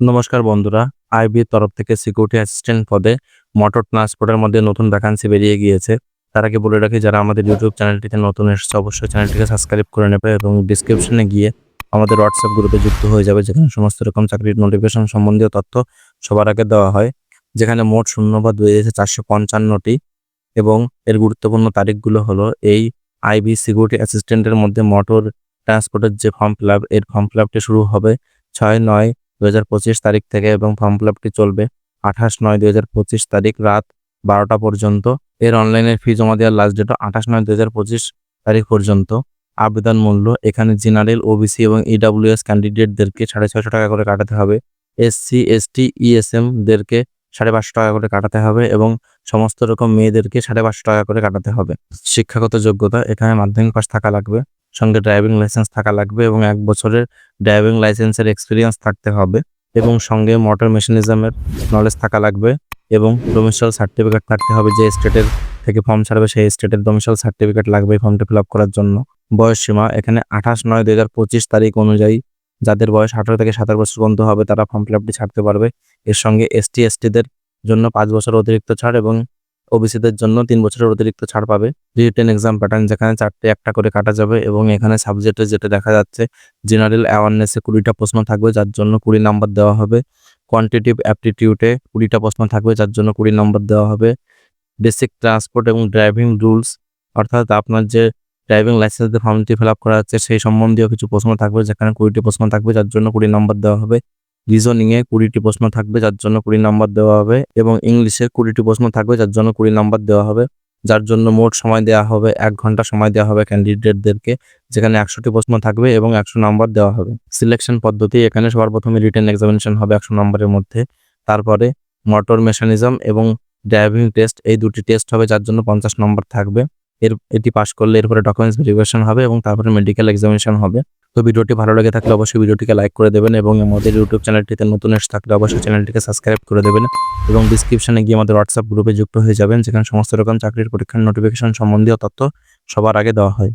নমস্কার বন্ধুরা, আইবির তরফ থেকে সিকিউরিটি অ্যাসিস্ট্যান্ট পদে মোটর ট্রান্সপোর্টের মধ্যে নতুন ভ্যাকান্সি বেরিয়ে গিয়েছে। তার আগে বলে রাখি, যারা আমাদের ইউটিউব চ্যানেলটিতে নতুন এসেছে, অবশ্যই চ্যানেলটিকে সাবস্ক্রাইব করে নেবে এবং ডিসক্রিপশনে গিয়ে আমাদের হোয়াটসঅ্যাপ গ্রুপে যুক্ত হয়ে যাবে, যেখানে সমস্ত রকম চাকরির নোটিফিকেশন সম্বন্ধীয় তথ্য সবার আগে দেওয়া হয়। যেখানে মোট শূন্যপদ বেরিয়েছে চারশো পঞ্চান্নটি এবং এর গুরুত্বপূর্ণ তারিখগুলো হলো এই আইবি সিকিউরিটি অ্যাসিস্ট্যান্টের মধ্যে মোটর ট্রান্সপোর্টের যে ফর্ম ফিল এর ফর্ম ফিল শুরু হবে ছয় নয় দু হাজার পঁচিশ তারিখ থেকে এবং ফর্ম ফিল চলবে আঠাশ নয় দুই তারিখ রাত বারোটা পর্যন্ত। এর অনলাইনের ফি জমা দেওয়ার লাস্ট ডেট আঠাশ নয় দুই তারিখ পর্যন্ত। আবেদন মূল্য এখানে জেনারেল ওবিসি এবং ইডাব্লিউএস ক্যান্ডিডেটদেরকে সাড়ে ছয়শো টাকা করে কাটাতে হবে। এসসি এসটি ইএসএম দেরকে সাড়ে পাঁচশো টাকা করে কাটাতে হবে এবং সমস্ত রকম মেয়েদেরকে সাড়ে পাঁচশো টাকা করে কাটাতে হবে। শিক্ষাগত যোগ্যতা এখানে মাধ্যমিক পাশ থাকা লাগবে। সঙ্গে ড্রাইভিং লাইসেন্স থাকা লাগবে এবং এক বছরের ড্রাইভিং লাইসেন্সের এক্সপিরিয়েন্স থাকতে হবে এবং সঙ্গে মোটর মেশিনিজমের নলেজ থাকা লাগবে এবং ডোমিসাইল সার্টিফিকেট থাকতে হবে যে স্টেটের থেকে ফর্ম ছাড়বে, সেই স্টেটের ডোমিসাইল সার্টিফিকেট লাগবে এই ফর্মটি ফিল করার জন্য। বয়স সীমা এখানে আঠাশ নয় দুই হাজার পঁচিশ তারিখ অনুযায়ী যাদের বয়স আঠারো থেকে সাতাশ বছর পর্যন্ত হবে তারা ফর্ম ফিল আপটি ছাড়তে পারবে। এর সঙ্গে এসটি এসটিদের জন্য পাঁচ বছর অতিরিক্ত ছাড় এবং ওবিসিদের জন্য তিন বছরের অতিরিক্ত ছাড় পাবে। রিটেন এক্সাম প্যাটার্ন যেখানে চারটে, একটা করে কাটা যাবে এবং এখানে সাবজেক্টে যেটা দেখা যাচ্ছে জেনারেল অ্যাওয়ারনেসে কুড়িটা প্রশ্ন থাকবে, যার জন্য কুড়ি নাম্বার দেওয়া হবে। কোয়ান্টিটিভ অ্যাপটিটিউডে কুড়িটা প্রশ্ন থাকবে, যার জন্য কুড়ি নম্বর দেওয়া হবে। বেসিক ট্রান্সপোর্ট এবং ড্রাইভিং রুলস অর্থাৎ আপনার যে ড্রাইভিং লাইসেন্সের ফর্মটি ফিল আপ করা হচ্ছে, সেই সম্বন্ধীয় কিছু প্রশ্ন থাকবে, যেখানে কুড়িটি প্রশ্ন থাকবে, যার জন্য কুড়ি নম্বর দেওয়া হবে। রিজনিংয়ে কুড়িটি প্রশ্ন থাকবে, যার জন্য কুড়ি নাম্বার দেওয়া হবে, এবং ইংলিশে কুড়িটি প্রশ্ন থাকবে, যার জন্য কুড়ি নাম্বার দেওয়া হবে, যার জন্য মোট সময় দেওয়া হবে, এক ঘণ্টা সময় দেওয়া হবে ক্যান্ডিডেটদেরকে যেখানে একশোটি প্রশ্ন থাকবে এবং একশো নাম্বার দেওয়া হবে। সিলেকশন পদ্ধতি, এখানে সবার প্রথমে রিটেন এক্সামিনেশন হবে একশো নম্বরের মধ্যে। তারপরে মোটর মেশানিজম এবং ড্রাইভিং টেস্ট এই দুটি টেস্ট হবে, যার জন্য পঞ্চাশ নম্বর থাকবে। এর, এটি পাশ করলে এরপরে ডকুমেন্টস ভেরিফিকেশন হবে এবং তারপরে মেডিকেল এক্সামিনেশন হবে। তো ভিডিওটি ভালো লেগে থাকলে অবশ্যই ভিডিওটিকে লাইক করে দেবেন এবং আমাদের ইউটিউব চ্যানেলটিতে নতুন এসে থাকলে অবশ্যই চ্যানেলটিকে সাবস্ক্রাইব করে দেবেন এবং ডিসক্রিপশনে গিয়ে আমাদের হোয়াটসঅ্যাপ গ্রুপে যুক্ত হয়ে যাবেন, যেখানে সমস্ত রকম চাকরির পরীক্ষার নোটিফিকেশন সম্বন্ধীয় তথ্য সবার আগে দেওয়া হয়।